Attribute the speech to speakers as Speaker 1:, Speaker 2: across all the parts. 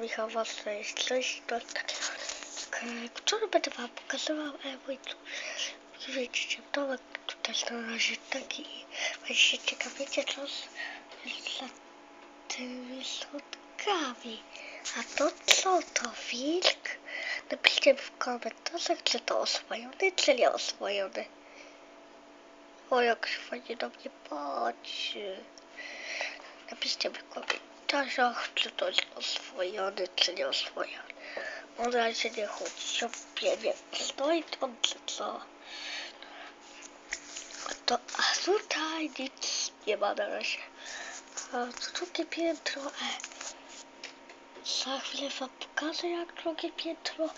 Speaker 1: Michał Wastra jest coś do który będę wam pokazywał, e, mój tu, widzicie, domek tutaj na razie taki i właśnie ciekawicie, co z, za tymi schodkami. A to co to, wilk? Napiszcie w komentarzach, czy to oswojony, czy nie oswojony. O, jak się fajnie do mnie patrzy. Napiszcie w komentarzach, czy to jest oswojony, czy nie oswojony. O razie nie chodzi o pieniądze. Stoi to, czy co? To, a tutaj nic nie ma na razie. A drugie piętro, e, za chwilę wam pokażę, jak drugie piętro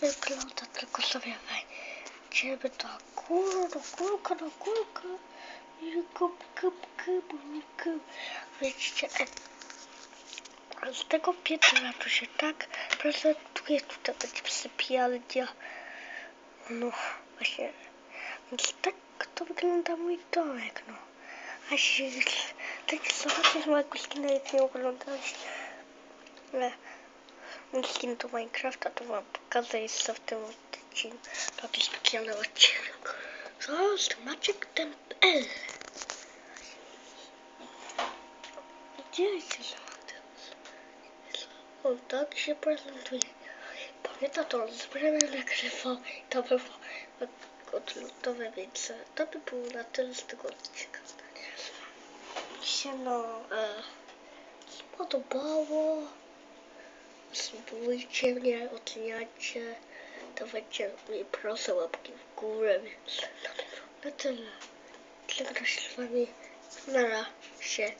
Speaker 1: wygląda, tylko sobie wejdziemy do góry, do górka, do górka. I kup, kup, kup, kup. Widzicie, e, z tego piętra to się tak prezentuje, tutaj będzie sypialnia. No, właśnie, więc tak to wygląda mój domek, no. A się, tak zobaczysz mojego skina, jak nie oglądaliście. Ale mój skin do Minecrafta, to wam pokażę jeszcze w tym odcinku. Taki specjalny odcinek. Został Maciek.pl Gdzie się zobaczył? On tak się prezentuje. Pamięta to, on z Bremem nagrywał i to było odlutowe, więc e, to by było na tyle z tego odcinka. Mi się no e, spodobało. Subujcie mnie, oceniajcie. Dawajcie mi proszę łapki w górę, więc na tyle. Żegnam się z wami. Na razie.